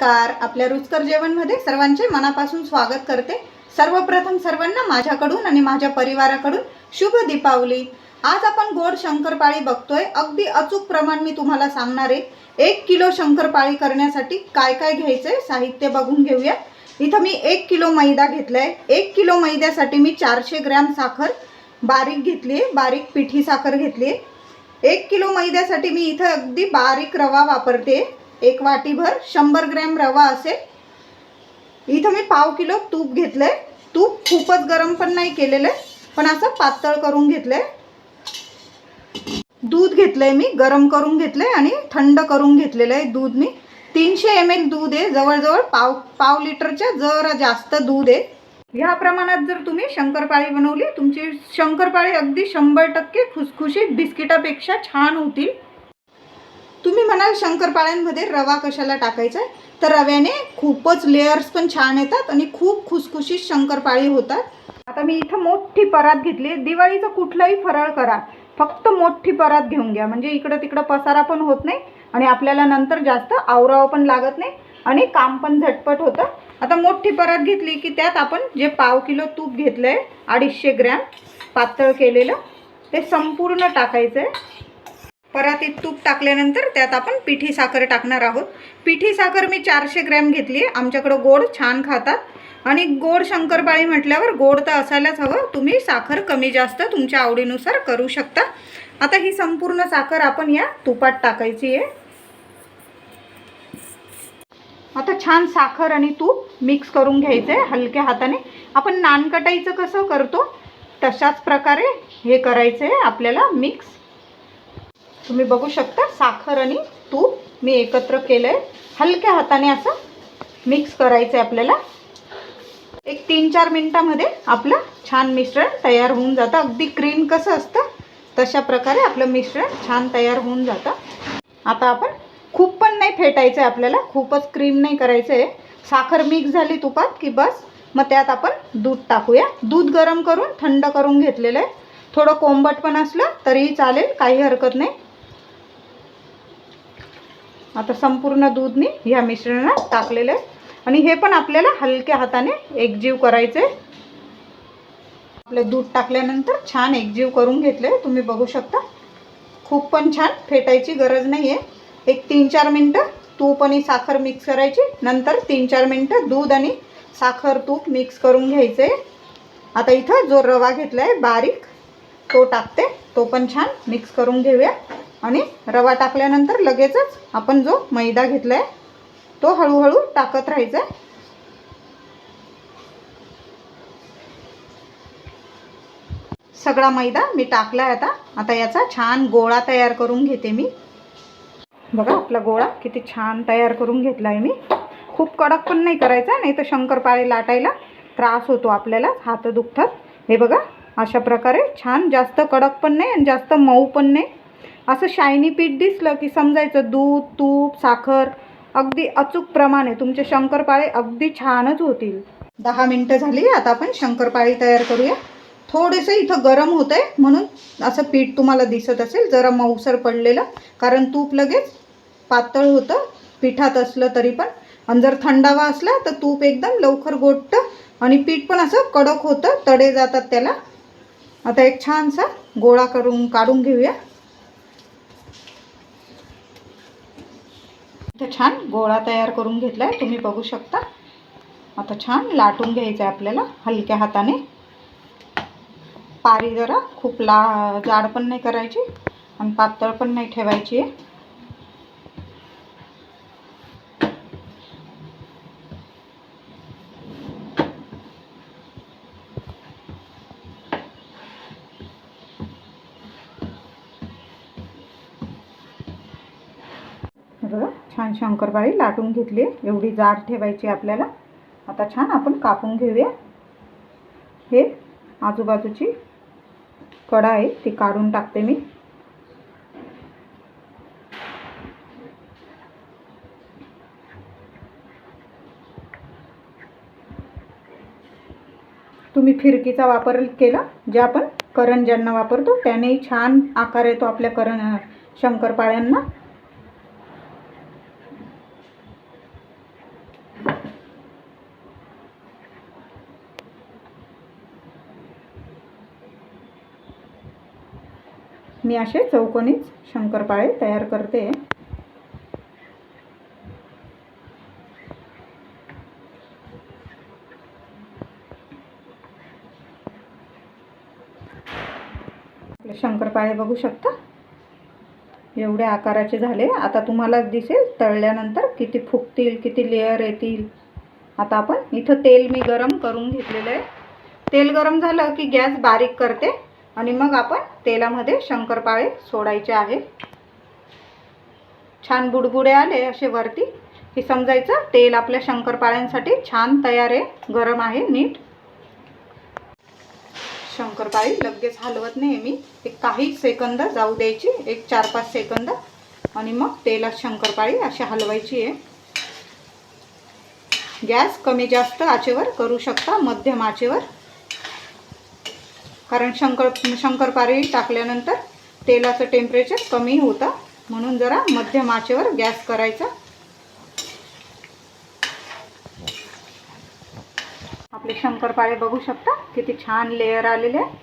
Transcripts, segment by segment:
नमस्कार. आपल्या रुचकर जेवणमध्ये सर्वांचे मनापासून स्वागत करते. सर्वप्रथम सर्वांना माझ्याकडून आणि माझ्या परिवाराकडून शुभ दीपावली. आज आपण गोड शंकरपाळी बघतोय. अगदी अचूक प्रमाण मी तुम्हाला सांगणार आहे. एक किलो शंकरपाळी करण्यासाठी काय काय घ्यायचंय साहित्य बघून घेऊया इथं मी एक किलो मैदा घेतला आहे एक किलो मैद्यासाठी मी चारशे ग्रॅम साखर बारीक घेतली आहे. बारीक पिठी साखर घेतली आहे. एक किलो मैद्यासाठी मी इथं अगदी बारीक रवा वापरते. एक वाटीभर शंभर ग्रॅम रवा असेल. इथं मी पाव किलो तूप घेतलंय. तूप खूपच गरम पण नाही केलेलं आहे पण असं पातळ करून घेतलंय. दूध घेतलंय मी गरम करून घेतलंय आणि थंड करून घेतलेलं आहे दूध मी. तीनशे एम एल दूध आहे जवळजवळ पाव पाव लिटरच्या जरा जास्त दूध आहे. ह्या प्रमाणात जर तुम्ही शंकरपाळी बनवली तुमची शंकरपाळी अगदी शंभर टक्के खुसखुशीत बिस्किटापेक्षा छान होतील. तुम्ही म्हणाल शंकरपाळ्यांमध्ये रवा कशाला टाकायचा आहे? तर रव्याने खूपच लेअर्स पण छान येतात आणि खूप खुसखुशीत शंकरपाळी होतात. आता मी इथं मोठी परात घेतली दिवाळीचं कुठलाही फराळ करा. फक्त मोठी परात घेऊन घ्या. म्हणजे इकडं तिकडं पसारा पण होत नाही आणि आपल्याला नंतर जास्त आवरावं पण लागत नाही आणि काम पण झटपट होतं. आता मोठी परात घेतली की त्यात आपण जे पाव किलो तूप घेतलं आहे अडीचशे ग्रॅम पातळ केलेलं ते संपूर्ण टाकायचं आहे परातीत तूप टाकल्यानंतर त्यात आपण पिठी साखर टाकणार आहोत. पिठी साखर मी चारशे ग्रॅम घेतली आहे आमच्याकडं गोड छान खातात. आणि गोड शंकरपाळी म्हटल्यावर गोड तर असायलाच हवं. तुम्ही साखर कमी जास्त तुमच्या आवडीनुसार करू शकता. आता ही संपूर्ण साखर आपण या तुपात टाकायची आहे आता छान साखर आणि तूप मिक्स करून घ्यायचं आहे हलक्या हाताने. आपण नानकटाईचं कसं करतो? तशाच प्रकारे हे करायचं आहे आपल्याला मिक्स. तुम्ही बघू शकता साखर आणि तूप मी एकत्र केलं आहे हलक्या हाताने असं मिक्स करायचं आहे आपल्याला. एक तीन चार मिनटामध्ये आपलं छान मिश्रण तयार होऊन जातं. अगदी क्रीम कसं असतं तशा प्रकारे आपलं मिश्रण छान तयार होऊन जातं. आता आपण खूप पण नाही फेटायचं आहे आपल्याला खूपच क्रीम नाही करायचं आहे साखर मिक्स झाली तुपात की बस मग त्यात आपण दूध टाकूया. दूध गरम करून थंड करून घेतलेलं आहे. थोडं कोंबट पण असलं तरीही चालेल काही हरकत नाही. आता संपूर्ण दूध मी ह्या मिश्रणात टाकलेलं आहे. आणि हे पण आपल्याला हलक्या हाताने एकजीव करायचं. आहे आपलं दूध टाकल्यानंतर छान एकजीव करून घेतले तुम्ही बघू शकता. खूप पण छान फेटायची गरज नाही आहे एक तीन चार मिनटं तूप आणि साखर मिक्स करायची. नंतर तीन चार मिनटं दूध आणि साखर तूप मिक्स करून घ्यायचं. आहे आता इथं जो रवा घेतला आहे बारीक तो टाकते. तो पण छान मिक्स करून घेऊया. आणि रवा टाकल्यानंतर लगेचच आपण जो मैदा घेतला आहे तो हळूहळू टाकत राहायचा आहे सगळा मैदा मी टाकला आहे आता. आता याचा छान गोळा तयार करून घेते मी. बघा आपला गोळा किती छान तयार करून घेतला आहे मी. खूप कडक पण नाही करायचा नाही तर शंकरपाळे लाटायला त्रास होतो आपल्याला हात दुखतात. हे बघा अशा प्रकारे छान जास्त कडक पण नाही आणि जास्त मऊ पण नाही. असं शायनी पीठ दिसलं की समजायचं दूध तूप साखर अगदी अचूक प्रमाणे तुमचे शंकरपाळे अगदी छानच होतील. दहा मिनटं झाली आता आपण शंकरपाळी तयार करूया. थोडेसं इथं गरम होतं आहे म्हणून असं पीठ तुम्हाला दिसत असेल जरा मऊसर पडलेलं कारण तूप लगेच पातळ होतं पिठात असलं तरी पण. आणि जर थंडावा असला तर तूप एकदम लवकर गोठतं आणि पीठ पण असं कडक होतं तडे जातात त्याला. आता एक छानसा गोळा करून काढून घेऊया. इथं छान गोळा तयार करून घेतला आहे तुम्ही बघू शकता. आता छान लाटून घ्यायचं आहे आपल्याला हलक्या हाताने. पारी जरा खूप ला जाड पण नाही करायची आणि पातळ पण नाही ठेवायची आहे. छान शंकरपाळी लाटून घेतली. एवढी जाड ठेवायची आपल्याला. आता छान आपण कापून घेऊया. हे आजूबाजूची कडा आहे ती काढून टाकते मी. तुम्ही फिरकीचा वापर केला जे आपण करंज्यांना वापरतो त्यानेही छान आकार येतो आपल्या करण शंकरपाळ्यांना. मी असे चौकोनीच शंकरपाळे तयार करते. शंकरपाळे बघू शकता? एवढे आकाराचे झाले. आता तुम्हाला दिसेल तळल्यानंतर किती फुगतील किती लेअर येतील. आता आपण इथं तेल मी गरम करून घेतलेलं आहे. तेल गरम झालं की गॅस बारीक करते. आणि मग आपण तेलामध्ये शंकरपाळे सोडायचे आहे. छान बुडबुडे आले असे वरती. की समजायचं तेल आपल्या शंकरपाळ्यांसाठी छान तयार आहे गरम आहे नीट. शंकरपाळी लगेच हलवत नाही मी. एक काही सेकंद जाऊ द्यायची एक चार पाच सेकंद. आणि मग तेलात शंकरपाळी अशी हलवायची आहे. गॅस कमी जास्त आचेवर करू शकता मध्यम आचेवर. कारण शंकर शंकरपाळी टाकल्यानंतर तेलाचं टेम्परेचर कमी होतं. म्हणून जरा मध्यम आचेवर गॅस करायचा. आपले शंकरपाळे बघू शकता किती छान लेअर आलेले आहे.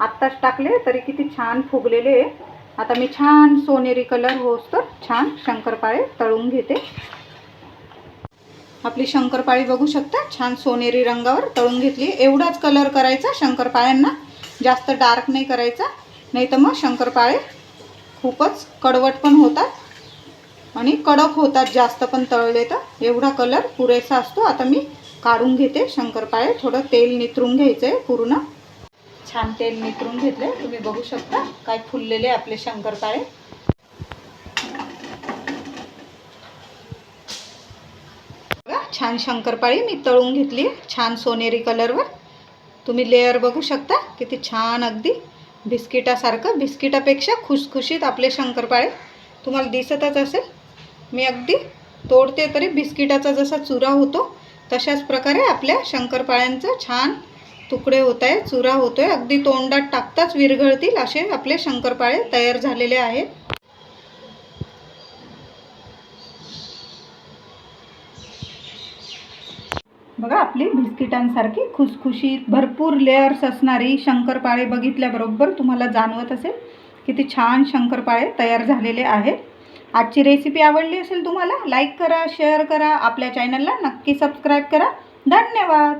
आत्ताच टाकले तरी किती छान फुगलेले आहे. आता मी छान सोनेरी कलर होस तर छान शंकरपाळे तळून घेते. आपली शंकरपाळी बघू शकता छान सोनेरी रंगावर तळून घेतली. एवढाच कलर करायचा शंकरपाळ्यांना. जास्त डार्क नाही करायचा. नाही तर मग शंकरपाळे खूपच कडवट पण होतात. आणि कडक होतात जास्त पण तळले तर. एवढा कलर पुरेसा असतो. आता मी काढून घेते. शंकरपाळे थोडं तेल नितरून घ्यायचं आहे पूर्ण. छान तेल नितरून घेतले. तुम्ही बघू शकता. काय फुललेले आपले शंकरपाळे. छान शंकरपाळी मी तळून घेतली. छान सोनेरी कलरवर तुम्ही लेअर बघू शकता. किती छान अगदी बिस्किटासारखं. बिस्किटापेक्षा खुसखुशीत आपले शंकरपाळे तुम्हाला दिसतच असेल. मी अगदी तोडते तरी बिस्किटाचा जसा चुरा होतो तशाच प्रकारे आपल्या शंकरपाळ्यांचं छान तुकडे होत आहे चुरा होतो आहे अगदी तोंडात टाकताच विरघळतील असे आपले शंकरपाळे तयार झालेले आहेत. बघा आपली बिस्किटांसारखी खुसखुशीत भरपूर लेअर्स असणारी शंकरपाळे बघितल्याबरोबर तुम्हाला जाणवत असेल किती छान शंकरपाळे तयार झालेले आहेत. आजची रेसिपी आवडली असेल तुम्हाला लाईक करा शेअर करा आपल्या चॅनलला नक्की सबस्क्राईब करा. धन्यवाद!